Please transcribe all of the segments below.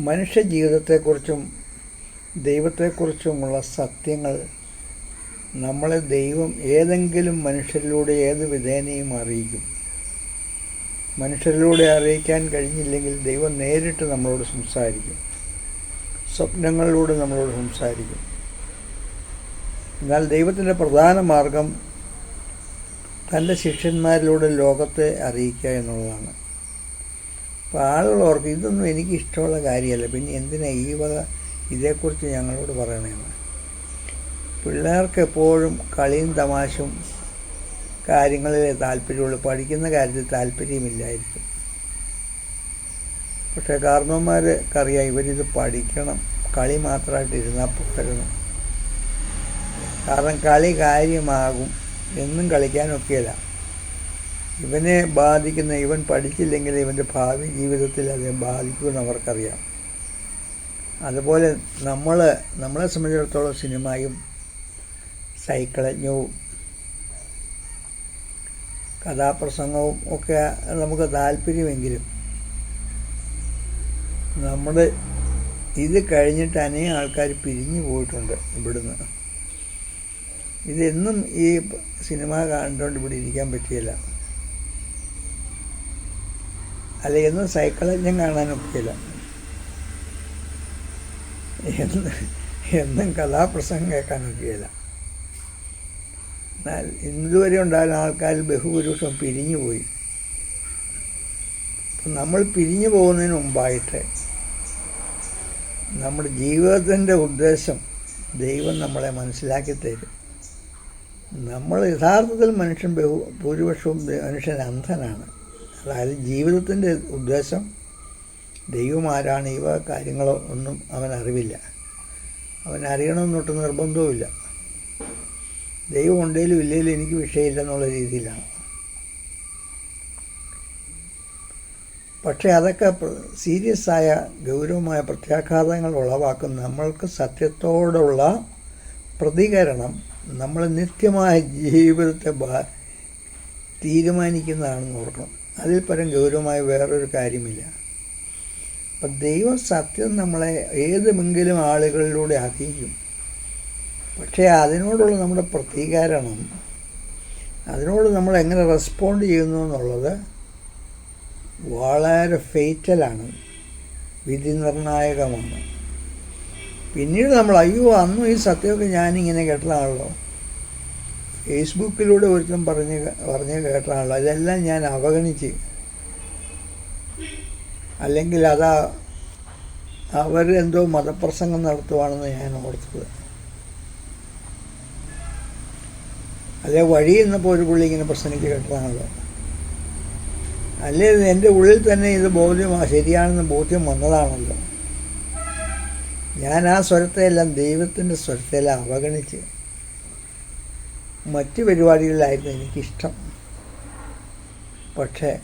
മനുഷ്യ ജീവിതത്തെക്കുറിച്ചും ദൈവത്തെക്കുറിച്ചുമുള്ള സത്യങ്ങൾ നമ്മളെ ദൈവം ഏതെങ്കിലും മനുഷ്യരിലൂടെ ഏത് വിധേനയും അറിയിക്കും. മനുഷ്യരിലൂടെ അറിയിക്കാൻ കഴിഞ്ഞില്ലെങ്കിൽ ദൈവം നേരിട്ട് നമ്മളോട് സംസാരിക്കും. സ്വപ്നങ്ങളിലൂടെ നമ്മളോട് സംസാരിക്കും. എന്നാൽ ദൈവത്തിന്റെ പ്രധാന മാർഗം തന്റെ ശിഷ്യന്മാരിലൂടെ ലോകത്തെ അറിയിക്കുക എന്നുള്ളതാണ്. അപ്പോൾ ആളുകൾ ഓർക്കും ഇതൊന്നും എനിക്ക് ഇഷ്ടമുള്ള കാര്യമല്ല. പിന്നെ എന്തിനാ ഈ വക ഇതേക്കുറിച്ച് ഞങ്ങളോട് പറയണമെന്ന് പിള്ളേർക്ക് എപ്പോഴും കളിയും തമാശയും കാര്യങ്ങളിൽ താല്പര്യമുള്ളൂ. പഠിക്കുന്ന കാര്യത്തിൽ താല്പര്യമില്ലായിരിക്കും. പക്ഷേ കാരണവന്മാർക്കറിയാം ഇവരിത് പഠിക്കണം. കളി മാത്രമായിട്ട് ഇരുന്നാൽ പോകരുത് കാരണം കളി കാര്യമാകും. എന്നും കളിക്കാനൊക്കെയല്ല. ഇവനെ ബാധിക്കുന്ന ഇവൻ പഠിച്ചില്ലെങ്കിൽ ഇവന്റെ ഭാവി ജീവിതത്തിൽ അത് ബാധിക്കുമെന്ന് അവർക്കറിയാം. അതുപോലെ നമ്മൾ നമ്മളെ സംബന്ധിച്ചിടത്തോളം സിനിമയും സൈക്കിളജ്ഞവും കഥാപ്രസംഗവും ഒക്കെ നമുക്ക് താല്പര്യമെങ്കിലും നമ്മൾ ഇത് കഴിഞ്ഞിട്ട് അനേകം ആൾക്കാർ പിരിഞ്ഞു പോയിട്ടുണ്ട് ഇവിടുന്ന്. ഇതെന്നും ഈ സിനിമ കണ്ടുകൊണ്ട് ഇവിടെ ഇരിക്കാൻ പറ്റിയില്ല. അല്ല സൈക്കിൾ സൈക്കിളജ്ഞം കാണാനൊക്കെയില്ല എന്ന് എന്നും കഥാപ്രസംഗം കേൾക്കാനൊക്കില്ല എന്നാൽ ഇന്നുവരെ ഉണ്ടായിരുന്ന ആൾക്കാർ ബഹുഭൂരിപക്ഷം പിരിഞ്ഞു പോയി. നമ്മൾ പിരിഞ്ഞു പോകുന്നതിന് മുമ്പായിട്ട് നമ്മുടെ ജീവിതത്തിന്റെ ഉദ്ദേശം ദൈവം നമ്മളെ മനസ്സിലാക്കി തരും. നമ്മൾ യഥാർത്ഥത്തിൽ മനുഷ്യൻ ബഹു ഭൂരിപക്ഷവും മനുഷ്യൻ അന്ധനാണ്. അതായത് ജീവിതത്തിന്റെ ഉദ്ദേശം ദൈവം ആരാണ് ഇവ കാര്യങ്ങളോ ഒന്നും അവൻ അറിവില്ല. അവൻ അറിയണമെന്നൊട്ട് നിർബന്ധവുമില്ല. ദൈവം ഉണ്ടെങ്കിലും ഇല്ലെങ്കിലും എനിക്ക് വിഷയമില്ല എന്നുള്ള രീതിയിലാണ്. പക്ഷേ അതൊക്കെ സീരിയസ് ആയ ഗൗരവമായ പ്രത്യാഘാതങ്ങൾ ഉളവാക്കുന്ന നമ്മൾക്ക് സത്യത്തോടുള്ള പ്രതികരണം നമ്മൾ നിത്യമായ ജീവിതത്തെ തീരുമാനിക്കുന്നതാണെന്ന് ഓർക്കണം. അതിൽ പരം ഗൗരവമായ വേറൊരു കാര്യമില്ല. അപ്പം ദൈവ സത്യം നമ്മളെ ഏതുമെങ്കിലും ആളുകളിലൂടെ അറിയിക്കും. പക്ഷേ അതിനോടുള്ള നമ്മുടെ പ്രതികരണം അതിനോട് നമ്മൾ എങ്ങനെ റെസ്പോണ്ട് ചെയ്യുന്നു എന്നുള്ളത് വളരെ ഫെയ്റ്റലാണ് വിധി നിർണായകമാണ് പിന്നീട് നമ്മൾ അയ്യോ അന്നും ഈ സത്യമൊക്കെ ഞാനിങ്ങനെ കേട്ടതാണല്ലോ. ഫേസ്ബുക്കിലൂടെ ഒരുത്തം പറഞ്ഞ് പറഞ്ഞ് കേട്ടാണല്ലോ. അതെല്ലാം ഞാൻ അവഗണിച്ച്. അല്ലെങ്കിൽ അതാ അവർ എന്തോ മതപ്രസംഗം നടത്തുവാണെന്ന് ഞാൻ ഓർത്തത്. അല്ലെ വഴി എന്നപ്പോൾ ഒരു പുള്ളി ഇങ്ങനെ പ്രസംഗിച്ച് കേട്ടതാണല്ലോ. അല്ലേ എന്റെ ഉള്ളിൽ തന്നെ ഇത് ബോധ്യം ശരിയാണെന്ന് ബോധ്യം വന്നതാണല്ലോ. ഞാൻ ആ സ്വരത്തെയെല്ലാം ദൈവത്തിന്റെ സ്വരത്തെല്ലാം അവഗണിച്ച്. മറ്റ് പരിപാടികളിലായിരുന്നു എനിക്കിഷ്ടം. പക്ഷേ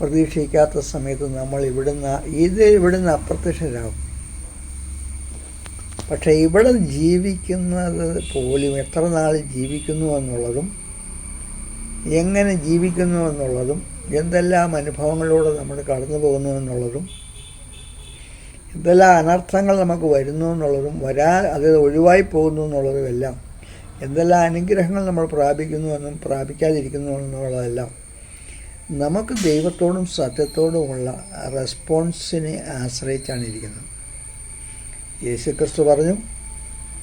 പ്രതീക്ഷിക്കാത്ത സമയത്ത് നമ്മൾ ഇവിടുന്ന് ഇത് ഇവിടുന്ന് അപ്രത്യക്ഷരാകും. പക്ഷേ ഇവിടെ ജീവിക്കുന്നത് പോലും എത്ര നാൾ ജീവിക്കുന്നു എന്നുള്ളതും എങ്ങനെ ജീവിക്കുന്നു എന്നുള്ളതും എന്തെല്ലാം അനുഭവങ്ങളിലൂടെ നമ്മൾ കടന്നു പോകുന്നു എന്നുള്ളതും എന്തെല്ലാം അനർത്ഥങ്ങൾ നമുക്ക് വരുന്നു എന്നുള്ളതും വരാ അത് ഒഴിവായി പോകുന്നു എന്നുള്ളതും എല്ലാം എന്തെല്ലാം അനുഗ്രഹങ്ങൾ നമ്മൾ പ്രാപിക്കുന്നുവെന്നും പ്രാപിക്കാതിരിക്കുന്നു എന്നുള്ളതെല്ലാം നമുക്ക് ദൈവത്തോടും സത്യത്തോടുമുള്ള റെസ്പോൺസിനെ ആശ്രയിച്ചാണ് ഇരിക്കുന്നത്. യേശുക്രിസ്തു പറഞ്ഞു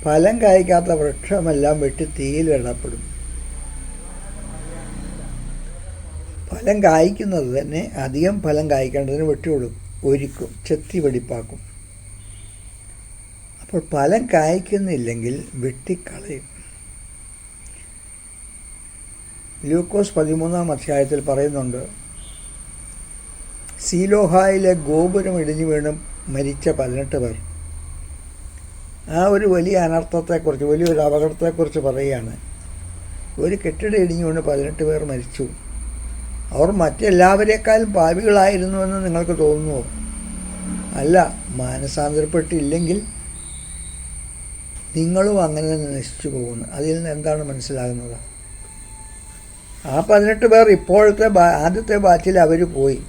ഫലം കായ്ക്കാത്ത വൃക്ഷമെല്ലാം വെട്ടി തീയിലിടപ്പെടും ഫലം കായ്ക്കുന്നത് തന്നെ അധികം ഫലം കായ്ക്കേണ്ടതിന് വെട്ടിക്കൊടുക്കും ഒരുക്കും ചെത്തി വെടിപ്പാക്കും. അപ്പോൾ ഫലം കായ്ക്കുന്നില്ലെങ്കിൽ വെട്ടിക്കളയും. ലൂക്കോസ് പതിമൂന്നാം അധ്യായത്തിൽ പറയുന്നുണ്ട് സീലോഹായിലെ ഗോപുരം ഇടിഞ്ഞു വീണ് മരിച്ച പതിനെട്ട് പേർ. ആ ഒരു വലിയ അനർത്ഥത്തെക്കുറിച്ച് വലിയൊരു അപകടത്തെക്കുറിച്ച് പറയുകയാണ്. ഒരു കെട്ടിടം ഇടിഞ്ഞു വീണ് പതിനെട്ട് പേർ മരിച്ചു. അവർ മറ്റെല്ലാവരെക്കാളും പാവികളായിരുന്നുവെന്ന് നിങ്ങൾക്ക് തോന്നുമോ അല്ല മാനസാന്തരപ്പെട്ടില്ലെങ്കിൽ നിങ്ങളും അങ്ങനെ തന്നെ നശിച്ചു പോകുന്നു. അതിൽ നിന്ന് എന്താണ് മനസ്സിലാകുന്നത്? ആ പതിനെട്ട് പേർ ഇപ്പോഴത്തെ ആദ്യത്തെ ബാച്ചിൽ അവർ പോയി.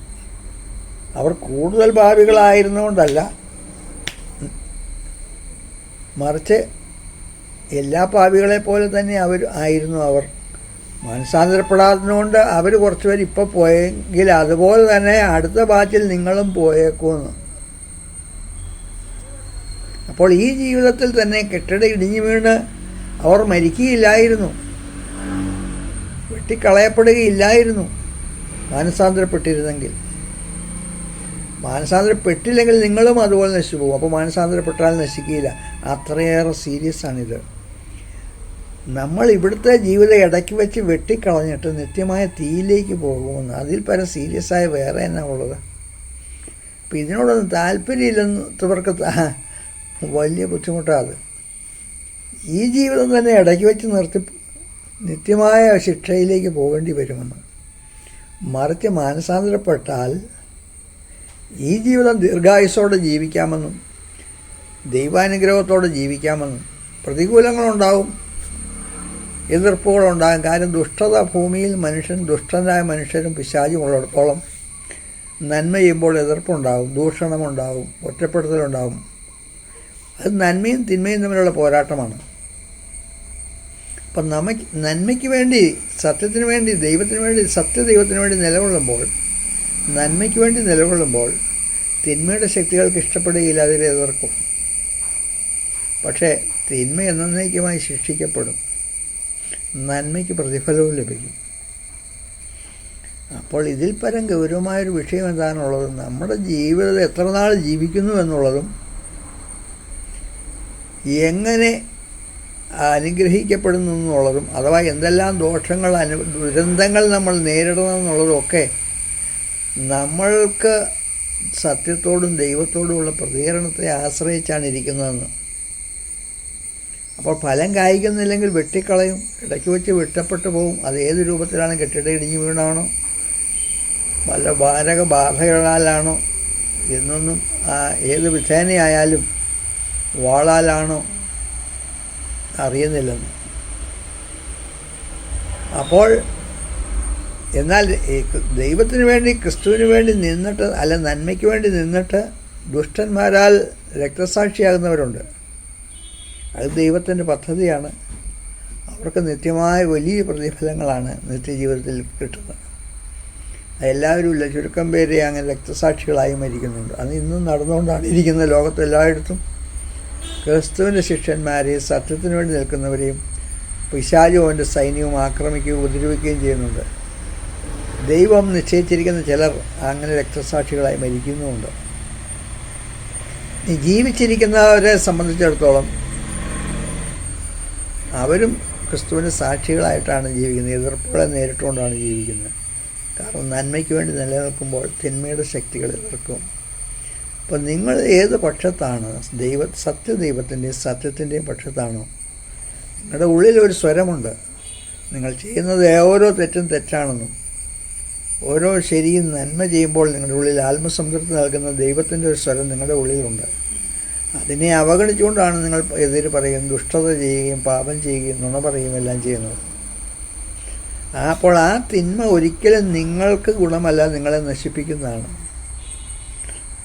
അവർ കൂടുതൽ ഭാവികളായിരുന്നുകൊണ്ടല്ല മറിച്ച് എല്ലാ ഭാവികളെ പോലെ തന്നെ അവർ ആയിരുന്നു അവർ. മനസ്സാന്തരപ്പെടാത്തതുകൊണ്ട് അവർ കുറച്ച് പേര് ഇപ്പോൾ പോയെങ്കിൽ അതുപോലെ തന്നെ അടുത്ത ബാച്ചിൽ നിങ്ങളും പോയേക്കുമെന്ന്. അപ്പോൾ ഈ ജീവിതത്തിൽ തന്നെ കെട്ടിട ഇടിഞ്ഞു വീണ് അവർ മരിക്കുകയില്ലായിരുന്നു. വെട്ടിക്കളയപ്പെടുകയില്ലായിരുന്നു മാനസാന്തരപ്പെട്ടിരുന്നെങ്കിൽ. മാനസാന്തരപ്പെട്ടില്ലെങ്കിൽ നിങ്ങളും അതുപോലെ നശിച്ചു പോകും അപ്പോൾ മാനസാന്തരപ്പെട്ടാൽ നശിക്കില്ല അത്രയേറെ സീരിയസ് ആണിത്. നമ്മൾ ഇവിടുത്തെ ജീവിതം ഇടയ്ക്ക് വെച്ച് വെട്ടിക്കളഞ്ഞിട്ട് നിത്യമായ തീയിലേക്ക് പോകുമെന്ന്. അതിൽ പരം സീരിയസ് ആയ വേറെ എന്നാ ഉള്ളത്? അപ്പം ഇതിനോടൊന്നും താല്പര്യമില്ലെന്നവർക്ക് വലിയ ബുദ്ധിമുട്ടാണ്. ഈ ജീവിതം തന്നെ ഇടയ്ക്ക് വെച്ച് നിർത്തി നിത്യമായ ശിക്ഷയിലേക്ക് പോകേണ്ടി വരുമെന്ന്. മറിച്ച് മാനസാന്തരപ്പെട്ടാൽ ഈ ജീവിതം ദീർഘായുസോടെ ജീവിക്കാമെന്നും ദൈവാനുഗ്രഹത്തോടെ ജീവിക്കാമെന്നും പ്രതികൂലങ്ങളുണ്ടാവും. എതിർപ്പുകളുണ്ടാകും കാര്യം ദുഷ്ടത ഭൂമിയിൽ മനുഷ്യൻ ദുഷ്ടനായ മനുഷ്യരും പിശാചും ഉള്ളിടത്തോളം നന്മ ചെയ്യുമ്പോൾ എതിർപ്പുണ്ടാവും ദൂഷണമുണ്ടാവും ഒറ്റപ്പെടുത്തലുണ്ടാവും. അത് നന്മയും തിന്മയും തമ്മിലുള്ള പോരാട്ടമാണ്. അപ്പം നമുക്ക് നന്മയ്ക്ക് വേണ്ടി സത്യത്തിന് വേണ്ടി ദൈവത്തിന് വേണ്ടി സത്യദൈവത്തിന് വേണ്ടി നിലകൊള്ളുമ്പോൾ നന്മയ്ക്ക് വേണ്ടി നിലകൊള്ളുമ്പോൾ തിന്മയുടെ ശക്തികൾക്ക് ഇഷ്ടപ്പെടുകയില്ല അതിനെ എതിർക്കും. പക്ഷേ തിന്മ എന്നേക്കുമായി ശിക്ഷിക്കപ്പെടും. നന്മയ്ക്ക് പ്രതിഫലവും ലഭിക്കും. അപ്പോൾ ഇതിൽ പരം ഗൗരവമായൊരു വിഷയം എന്താണുള്ളത്? നമ്മുടെ ജീവിതത്തിൽ എത്ര നാൾ ജീവിക്കുന്നു എന്നുള്ളതും എങ്ങനെ അനുഗ്രഹിക്കപ്പെടുന്നു എന്നുള്ളതും അഥവാ എന്തെല്ലാം ദോഷങ്ങൾ അനു ദുരന്തങ്ങൾ നമ്മൾ നേരിടണം എന്നുള്ളതൊക്കെ നമ്മൾക്ക് സത്യത്തോടും ദൈവത്തോടുമുള്ള പ്രതികരണത്തെ ആശ്രയിച്ചാണ് ഇരിക്കുന്നതെന്ന്. അപ്പോൾ ഫലം കായ്ക്കുന്നില്ലെങ്കിൽ വെട്ടിക്കളയും ഇടയ്ക്ക് വെച്ച് വെട്ടപ്പെട്ടു പോകും അത് ഏത് രൂപത്തിലാണ് കെട്ടിട ഇടിഞ്ഞു വീണാണോ വല്ല വാരക ബാധകളാലാണോ എന്നൊന്നും ഏത് വിധേനയായാലും വാളാലാണോ അറിയുന്നില്ലെന്ന് അപ്പോൾ എന്നാൽ ദൈവത്തിന് വേണ്ടി ക്രിസ്തുവിന് വേണ്ടി നിന്നിട്ട് അല്ല നന്മയ്ക്ക് വേണ്ടി നിന്നിട്ട് ദുഷ്ടന്മാരാൽ രക്തസാക്ഷിയാകുന്നവരുണ്ട്. അത് ദൈവത്തിന്റെ പദ്ധതിയാണ്. അവർക്ക് നിത്യമായ വലിയ പ്രതിഫലങ്ങളാണ് നിത്യജീവിതത്തിൽ കിട്ടുന്നത്. എല്ലാവരും ഇല്ല ചുരുക്കം പേരെ അങ്ങനെ രക്തസാക്ഷികളായി മരിക്കുന്നുണ്ട്. അത് ഇന്നും നടന്നുകൊണ്ടാണ് ഇരിക്കുന്നത് ലോകത്ത് എല്ലായിടത്തും ക്രിസ്തുവിന്റെ ശിഷ്യന്മാരെയും സത്യത്തിന് വേണ്ടി നിൽക്കുന്നവരെയും പിശാചു അവന്റെ സൈന്യവും ആക്രമിക്കുകയും ഉപദ്രവിക്കുകയും ചെയ്യുന്നുണ്ട്. ദൈവം നിശ്ചയിച്ചിരിക്കുന്ന ചിലർ അങ്ങനെ രക്തസാക്ഷികളായി മരിക്കുന്നുമുണ്ട്. ജീവിച്ചിരിക്കുന്നവരെ സംബന്ധിച്ചിടത്തോളം അവരും ക്രിസ്തുവിന്റെ സാക്ഷികളായിട്ടാണ് ജീവിക്കുന്നത്. എതിർപ്പുകളെ നേരിട്ടുകൊണ്ടാണ് ജീവിക്കുന്നത്. കാരണം നന്മയ്ക്ക് വേണ്ടി നിലനിൽക്കുമ്പോൾ തിന്മയുടെ ശക്തികൾ എതിർക്കും അപ്പോൾ നിങ്ങൾ ഏത് പക്ഷത്താണ്? ദൈവ സത്യദൈവത്തിന്റെയും സത്യത്തിന്റെയും പക്ഷത്താണോ? നിങ്ങളുടെ ഉള്ളിൽ ഒരു സ്വരമുണ്ട്. നിങ്ങൾ ചെയ്യുന്നത് ഓരോ തെറ്റും തെറ്റാണെന്നും ഓരോ ശരിയും നന്മ ചെയ്യുമ്പോൾ നിങ്ങളുടെ ഉള്ളിൽ ആത്മസംതൃപ്തി നൽകുന്ന ദൈവത്തിന്റെ ഒരു സ്വരം നിങ്ങളുടെ ഉള്ളിലുണ്ട്. അതിനെ അവഗണിച്ചുകൊണ്ടാണ് നിങ്ങൾ എതിര് പറയുകയും ദുഷ്ടത ചെയ്യുകയും പാപം ചെയ്യുകയും നുണ പറയുകയും എല്ലാം ചെയ്യുന്നത്. അപ്പോൾ ആ തിന്മ ഒരിക്കലും നിങ്ങൾക്ക് ഗുണമല്ല നിങ്ങളെ നശിപ്പിക്കുന്നതാണ്.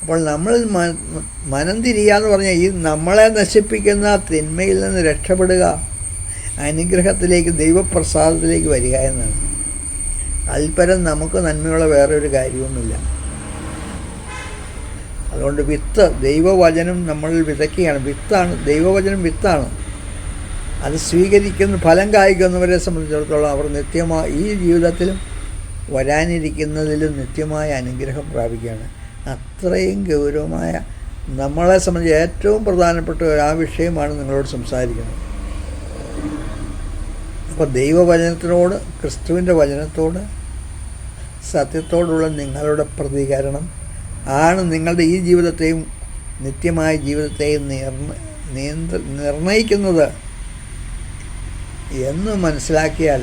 അപ്പോൾ നമ്മൾ മനം എന്ന് പറഞ്ഞാൽ ഈ നമ്മളെ നശിപ്പിക്കുന്ന തിന്മയിൽ നിന്ന് രക്ഷപ്പെടുക അനുഗ്രഹത്തിലേക്ക് ദൈവപ്രസാദത്തിലേക്ക് വരിക എന്നാണ്. അല്പരം നമുക്ക് നന്മയുള്ള വേറൊരു കാര്യവുമില്ല. അതുകൊണ്ട് വിത്ത് ദൈവവചനം നമ്മൾ വിതയ്ക്കുകയാണ്. വിത്താണ് ദൈവവചനം വിത്താണ്. അത് സ്വീകരിക്കുന്ന ഫലം കായ്ക്കുന്നവരെ സംബന്ധിച്ചിടത്തോളം അവർ നിത്യമായി ഈ ജീവിതത്തിലും വരാനിരിക്കുന്നതിലും നിത്യമായ അനുഗ്രഹം പ്രാപിക്കുകയാണ്. അത്രയും ഗൗരവമായ നമ്മളെ സംബന്ധിച്ച് ഏറ്റവും പ്രധാനപ്പെട്ട ആ വിഷയമാണ് നിങ്ങളോട് സംസാരിക്കുന്നത്. അപ്പോൾ ദൈവവചനത്തിനോട് ക്രിസ്തുവിന്റെ വചനത്തോട് സത്യത്തോടുള്ള നിങ്ങളുടെ പ്രതികരണം ആണ് നിങ്ങളുടെ ഈ ജീവിതത്തെയും നിത്യമായ ജീവിതത്തെയും നിയന്ത്ര നിർണയിക്കുന്നത്. എന്ന് മനസ്സിലാക്കിയാൽ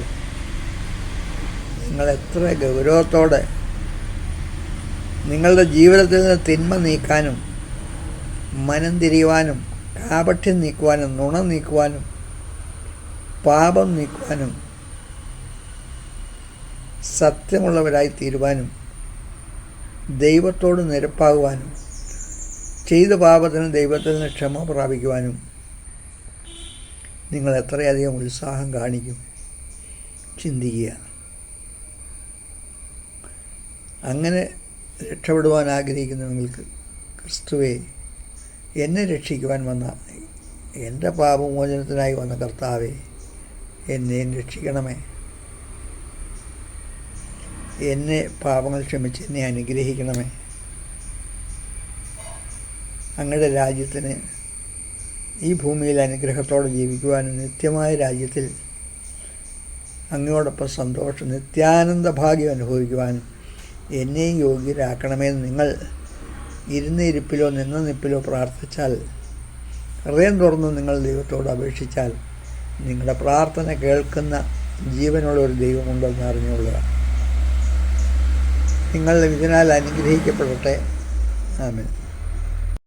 നിങ്ങൾ എത്ര ഗൗരവത്തോടെ നിങ്ങളുടെ ജീവിതത്തിൽ നിന്ന് തിന്മ നീക്കാനും മനം തിരിയുവാനും കാപഠ്യം നീക്കുവാനും നുണ നീക്കുവാനും പാപം നീക്കുവാനും സത്യമുള്ളവരായി തീരുവാനും ദൈവത്തോട് നിരപ്പാകുവാനും ചെയ്ത പാപത്തിന് ദൈവത്തിൽ നിന്ന് ക്ഷമ പ്രാപിക്കുവാനും നിങ്ങൾ എത്രയധികം ഉത്സാഹം കാണിക്കും. ചിന്തിക്കുക. അങ്ങനെ രക്ഷപ്പെടുവാൻ ആഗ്രഹിക്കുന്ന നിങ്ങൾക്ക് ക്രിസ്തുവെ എന്നെ രക്ഷിക്കുവാൻ വന്ന എന്റെ പാപമോചനത്തിനായി വന്ന കർത്താവെ എന്നെ രക്ഷിക്കണമേ. എന്നെ പാപങ്ങൾ ക്ഷമിച്ച് എന്നെ അനുഗ്രഹിക്കണമേ. അങ്ങയുടെ രാജ്യത്തിന് ഈ ഭൂമിയിൽ അനുഗ്രഹത്തോടെ ജീവിക്കുവാനും നിത്യമായ രാജ്യത്തിൽ അങ്ങയോടൊപ്പം സന്തോഷം നിത്യാനന്ദ ഭാഗ്യം അനുഭവിക്കുവാനും എന്നെയും യോഗ്യരാക്കണമെന്ന് നിങ്ങൾ ഇരുന്ന് ഇരിപ്പിലോ നിന്ന നിപ്പിലോ പ്രാർത്ഥിച്ചാൽ ഹൃദയം തുറന്ന് നിങ്ങൾ ദൈവത്തോട് അപേക്ഷിച്ചാൽ നിങ്ങളുടെ പ്രാർത്ഥന കേൾക്കുന്ന ജീവനുള്ള ഒരു ദൈവമുണ്ടെന്ന് അറിഞ്ഞുകൊള്ളുക. നിങ്ങൾ ഇതിനാൽ അനുഗ്രഹിക്കപ്പെടട്ടെ. ആമേൻ.